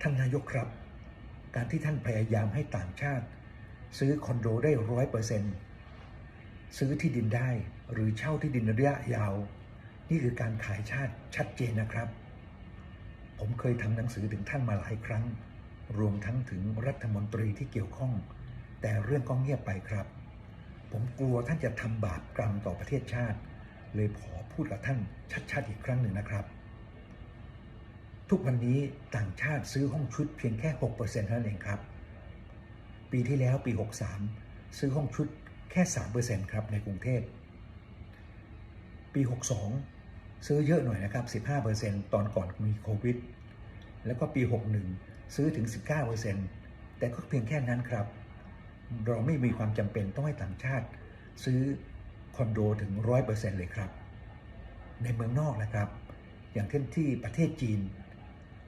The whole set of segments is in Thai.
ท่านนายกครับ การที่ท่านพยายามให้ต่างชาติ ซื้อคอนโดได้ร้อยเปอร์เซ็นต์ซื้อที่ดินได้หรือเช่าที่ดินระยะยาว นี่คือการขายชาติชัดเจนนะครับ ผมเคยทำหนังสือถึงท่านมาหลายครั้ง รวมทั้งถึงรัฐมนตรีที่เกี่ยวข้อง แต่เรื่องก็เงียบไปครับ ผมกลัวท่านจะทำบาปกรรมต่อประเทศชาติ เลยขอพูดกับท่านชัดๆอีกครั้งหนึ่งนะครับ ทุกวันนี้ต่างชาติซื้อห้องชุดเพียงแค่ 6%เท่านั้นเองครับ ปีที่แล้วปี 63 ซื้อห้องชุดแค่ 3%ครับในกรุงเทพ ปี 62 ซื้อเยอะหน่อยนะครับ 15%ตอนก่อนมีโควิด แล้วก็ปี 61 ซื้อถึง 19%แต่ก็เพียงแค่นั้นครับ เราไม่มีความจำเป็นต้องให้ต่างชาติ ซื้อคอนโดถึง 100%เลยครับ ในเมืองนอกนะครับ อย่างเช่นที่ประเทศจีน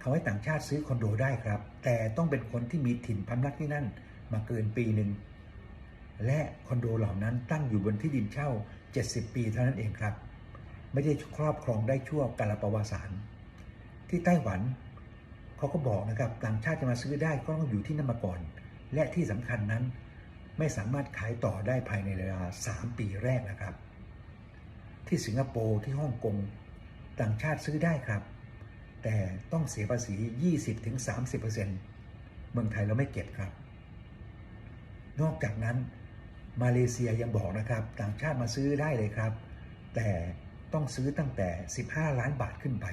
เขาให้ต่างชาติซื้อคอนโดได้ครับ แต่ต้องเป็นคนที่มีถิ่นพำนักที่นั่นมาเกินปีหนึ่ง และคอนโดเหล่านั้นตั้งอยู่บนที่ดินเช่า 70 ปีเท่านั้นเองครับ ไม่ได้ครอบครองได้ชั่วกาลประวัติศาสตร์ที่ไต้หวันเขาก็บอกนะครับต่างชาติจะมาซื้อได้ก็ต้องอยู่ที่นั่นมาก่อน และที่สำคัญนั้นไม่สามารถขายต่อได้ภายในเวลา 3 ปีแรกนะครับ ที่สิงคโปร์ที่ฮ่องกงต่างชาติซื้อได้ครับ แต่ต้องเสียภาษี 20-30%เมืองไทยเราไม่เก็บครับ นอกจากนั้นมาเลเซียยังบอกนะครับ ต่างชาติมาซื้อได้เลยครับ แต่ต้องซื้อตั้งแต่ 15 ล้านบาทขึ้นไป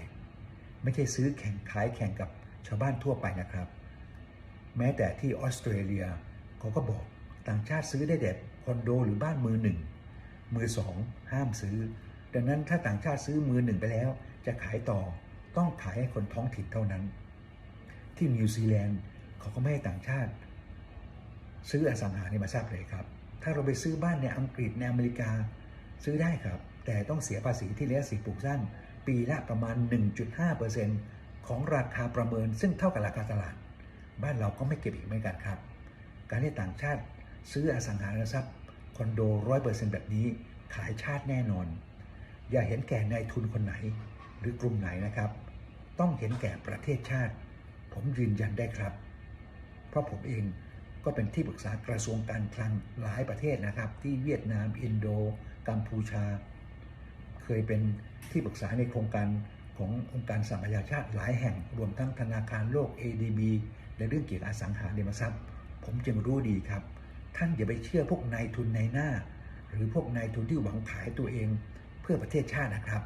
ไม่ใช่ซื้อแข่งขายแข่งกับชาวบ้านทั่วไปนะครับ แม้แต่ที่ออสเตรเลียเขาก็บอกต่างชาติซื้อได้แต่คอนโดหรือบ้านมือหนึ่งมือสองห้ามซื้อ ดังนั้นถ้าต่างชาติซื้อมือหนึ่งไปแล้ว จะขายต่อ ต้องขายให้คนท้องถิ่นเท่านั้น ที่นิวซีแลนด์เขาก็ไม่ให้ต่างชาติ ซื้ออสังหาริมทรัพย์เลยครับ ถ้าเราไปซื้อบ้านในอังกฤษในอเมริกาซื้อได้ครับ แต่ต้องเสียภาษีที่เลี้ยสีปลูกสร้างปีละประมาณ 1.5%ของราคาประเมินซึ่งเท่ากับราคาตลาด บ้านเราก็ไม่เก็บอีกเหมือนกันครับ การที่ต่างชาติซื้ออสังหาริมทรัพย์คอนโดร้อยเปอร์เซ็นต์แบบนี้ขายชาติแน่นอน อย่าเห็นแก่นายทุนคนไหน รือกลุ่มไหนนะครับ ต้องเห็นแก่ประเทศชาติ ผมยืนยันได้ครับ เพราะผมเองก็เป็นที่ปรึกษากระทรวงการคลังหลายประเทศนะครับ ที่เวียดนาม อินโด กัมพูชา เคยเป็นที่ปรึกษาในโครงการขององค์การสหประชาชาติหลายแห่งรวมทั้งธนาคารโลก ADB ในเรื่องเกี่ยวกับอสังหาริมทรัพย์ ผมจึงรู้ดีครับ ท่านอย่าไปเชื่อพวกนายทุนในหน้า หรือพวกนายทุนที่หวังขายตัวเองเพื่อประเทศชาตินะครับ